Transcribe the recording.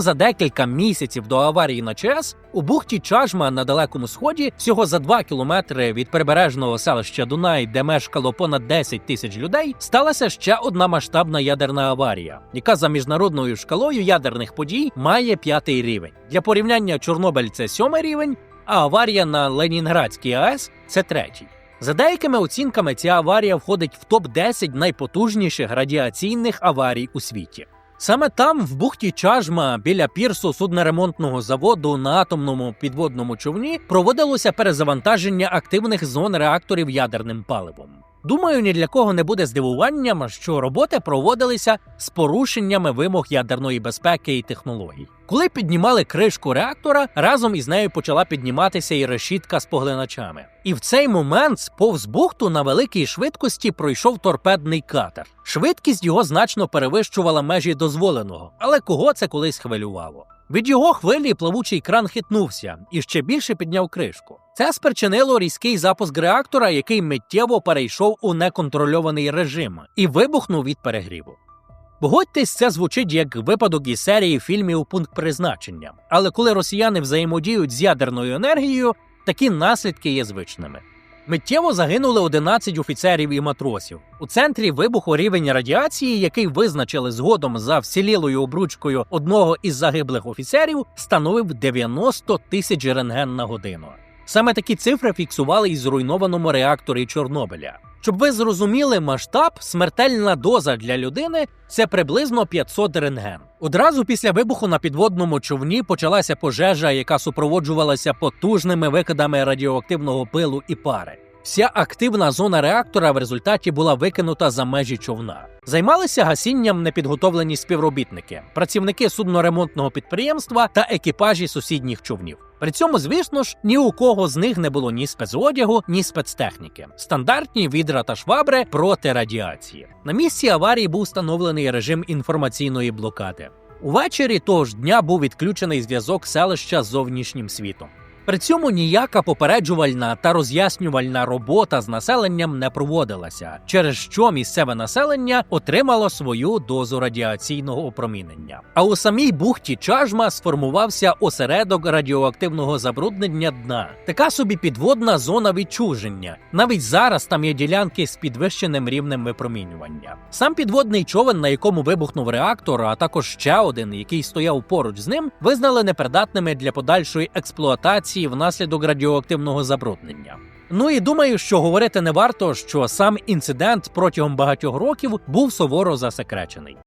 За декілька місяців до аварії на ЧАЕС у бухті Чажма на далекому сході, всього за 2 кілометри від прибережного селища Дунай, де мешкало понад 10 тисяч людей, сталася ще одна масштабна ядерна аварія, яка за міжнародною шкалою ядерних подій має п'ятий рівень. Для порівняння Чорнобиль це сьомий рівень, а аварія на Ленінградській АЕС це третій. За деякими оцінками, ця аварія входить в топ 10 найпотужніших радіаційних аварій у світі. Саме там, в бухті Чажма, біля пірсу судноремонтного заводу на атомному підводному човні, проводилося перезавантаження активних зон реакторів ядерним паливом. Думаю, ні для кого не буде здивуванням, що роботи проводилися з порушеннями вимог ядерної безпеки і технологій. Коли піднімали кришку реактора, разом із нею почала підніматися і решітка з поглиначами. І в цей момент повз бухту на великій швидкості пройшов торпедний катер. Швидкість його значно перевищувала межі дозволеного, але кого це колись хвилювало? Від його хвилі плавучий кран хитнувся і ще більше підняв кришку. Це спричинило різкий запуск реактора, який миттєво перейшов у неконтрольований режим і вибухнув від перегріву. Погодьтесь, це звучить як випадок із серії фільмів Пункт призначення. Але коли росіяни взаємодіють з ядерною енергією, такі наслідки є звичними. Миттєво загинули 11 офіцерів і матросів. У центрі вибуху рівень радіації, який визначили згодом за всілілою обручкою одного із загиблих офіцерів, становив 90 тисяч рентген на годину. Саме такі цифри фіксували і зруйнованому реакторі Чорнобиля. Щоб ви зрозуміли масштаб, смертельна доза для людини це приблизно 500 рентген. Одразу після вибуху на підводному човні почалася пожежа, яка супроводжувалася потужними викидами радіоактивного пилу і пари. Вся активна зона реактора в результаті була викинута за межі човна. Займалися гасінням непідготовлені співробітники, працівники судноремонтного підприємства та екіпажі сусідніх човнів. При цьому, звісно ж, ні у кого з них не було ні спецодягу, ні спецтехніки. Стандартні відра та швабри проти радіації. На місці аварії був встановлений режим інформаційної блокади. Увечері того ж дня був відключений зв'язок селища з зовнішнім світом. При цьому ніяка попереджувальна та роз'яснювальна робота з населенням не проводилася, через що місцеве населення отримало свою дозу радіаційного опромінення. А у самій бухті Чажма сформувався осередок радіоактивного забруднення дна, така собі підводна зона відчуження. Навіть зараз там є ділянки з підвищеним рівнем випромінювання. Сам підводний човен, на якому вибухнув реактор, а також ще один, який стояв поруч з ним, визнали непридатними для подальшої експлуатації внаслідок радіоактивного забруднення. Ну і думаю, що говорити не варто, що сам інцидент протягом багатьох років був суворо засекречений.